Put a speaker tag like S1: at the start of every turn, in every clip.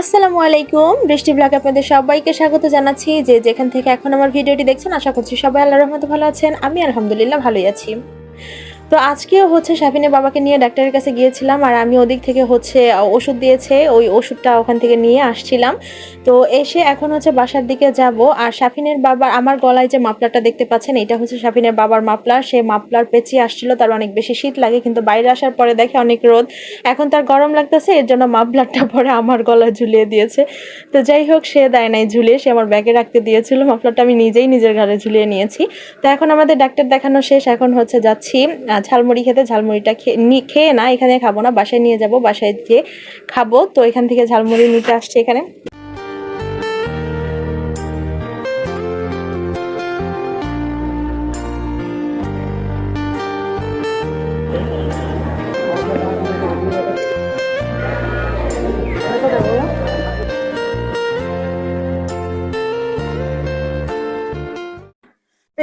S1: আসসালামু আলাইকুম, বৃষ্টি ব্লগ আপনাদের সবাইকে স্বাগত জানাচ্ছি। যে যেখান থেকে এখন আমার ভিডিওটি দেখছেন, আশা করছি সবাই আল্লাহ রহমতে ভালো আছেন। আমি আলহামদুলিল্লাহ ভালোই আছি। তো আজকেও হচ্ছে সাবিনের বাবাকে নিয়ে ডাক্তারের কাছে গিয়েছিলাম আর আমি ওদিক থেকে হচ্ছে ওষুধ দিয়েছে, ওই ওষুধটা ওখান থেকে নিয়ে আসছিলাম। তো এসে এখন হচ্ছে বাসার দিকে যাব আর সাফিনের বাবার, আমার গলায় যে মাপলারটা দেখতে পাচ্ছেন, এটা হচ্ছে সাফিনের বাবার মাপলার সে মাপলার পেঁচিয়ে আসছিল, তার অনেক বেশি শীত লাগে, কিন্তু বাইরে আসার পরে দেখে অনেক রোদ। এখন তার গরম লাগতেছে, এর জন্য মাফলারটা পরে আমার গলায় ঝুলিয়ে দিয়েছে। তো যাই হোক, সে দেয় নাই ঝুলিয়ে, সে আমার ব্যাগে রাখতে দিয়েছিল, মাফলারটা আমি নিজেই নিজের ঘরে ঝুলিয়ে নিয়েছি। তো এখন আমাদের ডাক্তার দেখানো শেষ, এখন হচ্ছে যাচ্ছি ঝালমুড়ি খেতে ঝালমুড়িটা খেয়ে খেয়ে না, এখানে খাব না, বাসায় নিয়ে যাব, বাসায় গিয়ে খাব। তো এখান থেকে ঝালমুড়ি নিতে আসছে এখানে।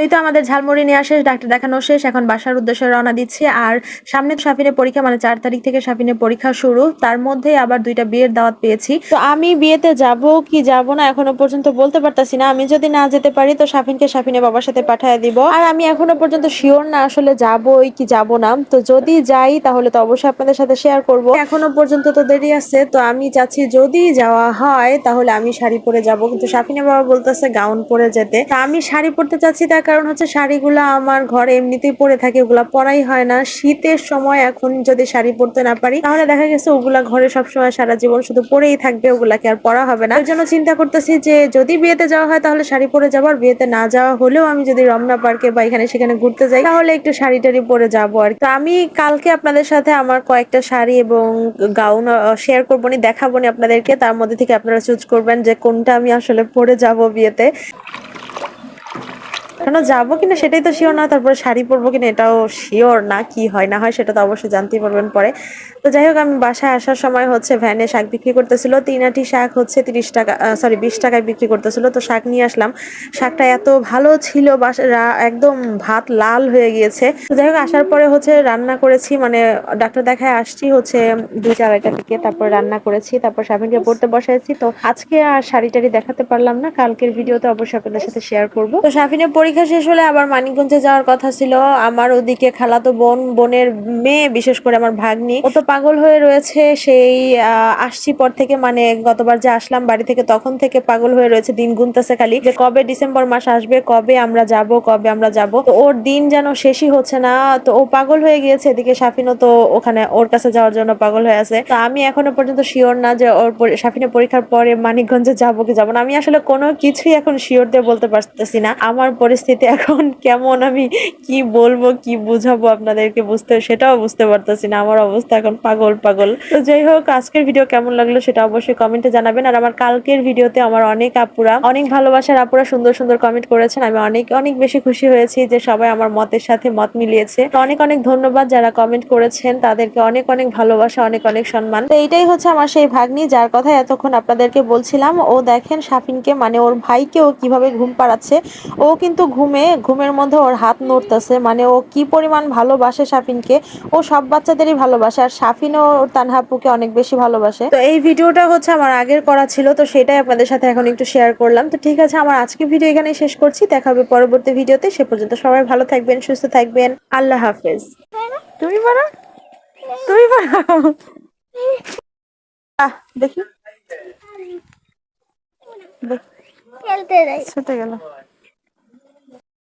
S1: এই তো আমাদের ঝালমুড়ি নিয়ে আসে, ডাক্তার দেখানো শেষ, এখন বাসার উদ্দেশ্যে রওনা দিচ্ছি। আর সামনে তো সাফিনের পরীক্ষা মানে চার তারিখ থেকে সাফিনের পরীক্ষা শুরু, তার মধ্যেই আবার দুইটা বিয়ের দাওয়াত পেয়েছি। তো আমি বিয়েতে যাব কি যাব না এখনও পর্যন্ত বলতে পারতাছি না, আমি যদি না যেতে পারি তো সাফিনকে সাফিনের বাবার সাথে পাঠিয়ে দিব। আর আমি এখনও পর্যন্ত শিওর না আসলে যাবই কি যাব না, তো যদি যাই তাহলে তো অবশ্যই আপনাদের সাথে শেয়ার করব। এখনও পর্যন্ত তো দেরি আছে, তো আমি চাচ্ছি যদি যাওয়া হয় তাহলে আমি শাড়ি পরে যাব, কিন্তু সাফিনের বাবা বলতেছে গাউন পরে যেতে। তা আমি শাড়ি পরতে চাচ্ছি তার কারণ হচ্ছে শাড়িগুলো আমার ঘরে এমনিতেই পরে থাকে, ওগুলা পরাই হয় না। শীতের সময় এখন যদি শাড়ি পরতে না পারি, তাহলে দেখা গেছে ওগুলা ঘরে সবসময় সারা জীবন শুধু পরেই থাকবে, ওগুলাকে আর পরা হবে না। ওই জন্য চিন্তা করতেছি যে যদি বিয়েতে যাওয়া হয়, তাহলে শাড়ি পরে যাব, আর বিয়েতে না যাওয়া হলেও আমি যদি রমনা পার্কে বা এখানে সেখানে ঘুরতে যাই, তাহলে একটু শাড়ি টাড়ি পরে যাব আর তো আমি কালকে আপনাদের সাথে আমার কয়েকটা শাড়ি এবং গাউন শেয়ার করব নি, দেখাবো আপনাদেরকে। তার মধ্যে থেকে আপনারা চুজ করবেন যে কোনটা আমি আসলে পরে যাব বিয়েতে। কেন যাব কিনা সেটাই তো শিওর না, তারপরে শাড়ি পরবো কিনা এটাও শিওর না কি হয়, না হয় সেটা তো অবশ্যই জানতেই পারবেন পরে। তো যাই হোক, আমি বাসায় আসার সময় হচ্ছে ভ্যানে শাক বিক্রি করতেছিল তিন আটি শাক হচ্ছে তিরিশ টাকা সরি বিশ টাকায় বিক্রি করতেছিল, তো শাক নিয়ে আসলাম। শাকটা এত ভালো ছিল, বাসা, একদম ভাত লাল হয়ে গিয়েছে। তো যাই হোক, আসার পরে হচ্ছে রান্না করেছি মানে ডাক্তার দেখায় আসছি হচ্ছে দুইটা আড়াইটা থেকে, তারপর রান্না করেছি, তারপর সাবিনকে পড়তে বসাইছি। তো আজকে আর শাড়ি টাড়ি দেখাতে পারলাম না, কালকের ভিডিওতে অবশ্যই আপনাদের সাথে শেয়ার করব। তো সাফিনের পরীক্ষা শেষ হলে আবার মানিকগঞ্জে যাওয়ার কথা ছিল। আমার ওদিকে খালাতো বোন, বোনের মেয়ে, বিশেষ করে আমার ভাগ্নি। ও তো পাগল হয়ে রয়েছে, সেই আসছি পর থেকে মানে গতবার যে আসলাম বাড়ি থেকে তখন থেকে পাগল হয়ে রয়েছে, দিন গুনতেছে খালি। যে কবে ডিসেম্বর মাস আসবে, কবে আমরা যাব, কবে আমরা যাব, তো ওর দিন যেন শেষই হচ্ছে না। তো ও পাগল হয়ে গিয়েছে, এদিকে সাফিনও তো ওখানে ওর কাছে যাওয়ার জন্য পাগল হয়ে আছে। তো আমি এখনও পর্যন্ত শিওর না যে ওর সাফিনের পরীক্ষার পরে মানিকগঞ্জে যাব কি যাব না। আমি আসলে কোনো কিছুই এখন শিওর দিয়ে বলতে পারতেছি না। আমার পরিস্থিতি এখন কেমন, আমি কি বলব, কি বুঝাবো আপনাদেরকে বুঝতে, সেটাও বুঝতে পারতেছি না। আমার অবস্থা এখন পাগল পাগল। তো যাই হোক, আজকের ভিডিও কেমন লাগল সেটা অবশ্যই কমেন্টে জানাবেন। আর আমার কালকের ভিডিওতে আমার অনেক আপুরা, অনেক ভালোবাসার আপুরা সুন্দর সুন্দর কমেন্ট করেছেন। আমি অনেক অনেক বেশি খুশি হয়েছি যে সবাই আমার মতের সাথে মত মিলিয়েছে। তো অনেক অনেক ধন্যবাদ যারা কমেন্ট করেছেন। তাদেরকে অনেক অনেক ভালোবাসা, অনেক অনেক সম্মান। তো এইটাই হচ্ছে আমার সেই ভাগ্নি, যার কথা এতক্ষণ আপনাদেরকে বলছিলাম। ও দেখেন সাফিনকে মানে ওর ভাইকে ও কীভাবে ঘুম পাড়াচ্ছে। ও কিন্তু ঘুমে ঘুমের মধ্যে ওর হাত নড়তেছে মানে ও কি পরিমাণ ভালোবাসে সাফিনকে ও সব বাচ্চাদেরই ভালোবাসে আর সাফিনও ওর তানহাপুকে অনেক বেশি ভালোবাসে। তো এই ভিডিওটা হচ্ছে আমার আগের করা ছিল তো সেটাই আপনাদের সাথে এখন একটু শেয়ার করলাম। তো ঠিক আছে আমার আজকে ভিডিও এখানে শেষ করছি দেখা হবে পরবর্তী ভিডিওতে সে পর্যন্ত সবাই ভালো থাকবেন সুস্থ থাকবেন আল্লাহ হাফেজ। তুমি পারো তুমি পারো দেখি।
S2: খেলতে যাই।
S1: ছুটে গেল।